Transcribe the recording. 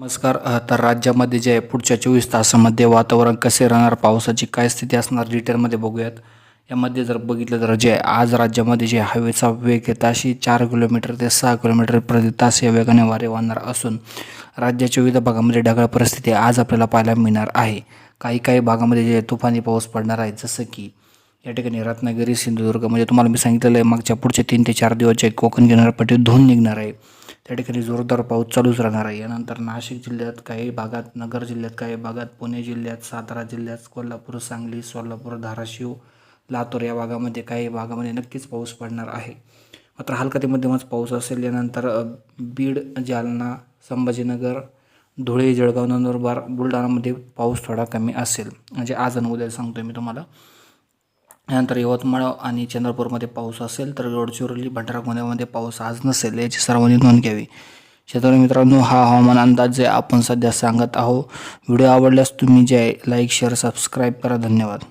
नमस्कार तर राज्यामध्ये जे आहे पुढच्या चोवीस तासामध्ये वातावरण कसे राहणार पावसाची काय स्थिती असणार डिटेलमध्ये बघूयात. यामध्ये जर बघितलं तर जे आज राज्यामध्ये जे हवेचा वेग आहे ताशी चार किलोमीटर ते सहा किलोमीटर प्रति तास या वेगाने वारे वाहणार असून राज्याच्या विविध भागामध्ये ढगाळ परिस्थिती आज आपल्याला पाहायला मिळणार आहे. काही काही भागामध्ये जे तुफानी पाऊस पडणार आहे जसं की या ठिकाणी रत्नागिरी सिंधुदुर्ग म्हणजे तुम्हाला मी सांगितलेलं आहे मागच्या पुढचे तीन ते चार दिवस जे कोकण किनारपट्टी धुवून निघणार आहे. त्या ठिकाणी जोरदार पाऊस चालूच राहणार आहे. यानंतर नाशिक जिल्ह्यात काही भागात नगर जिल्ह्यात काही भागात पुणे जिल्ह्यात सातारा जिल्ह्यात कोल्हापूर सांगली सोलापूर धाराशिव लातूर या भागामध्ये काही भागामध्ये नक्कीच पाऊस पडणार आहे. मात्र हलका ते मध्यमच पाऊस असेल. यानंतर बीड जालना संभाजीनगर धुळे जळगाव नंदुरबार बुलढाणामध्ये पाऊस थोडा कमी असेल. म्हणजे आज आणि उद्या सांगतोय मी तुम्हाला. यानंतर यवतमाळ आणि चंद्रपूरमध्ये पाऊस असेल तर गडचिरोली भंडारा गोंदियामध्ये पाऊस आज नसेल याची सर्वांनी नोंद घ्यावी. शेतकरी मित्रांनो हा हवामान अंदाज जे आपण सध्या सांगत आहो व्हिडिओ आवडल्यास तुम्ही जे आहे लाईक शेअर सबस्क्राईब करा. धन्यवाद.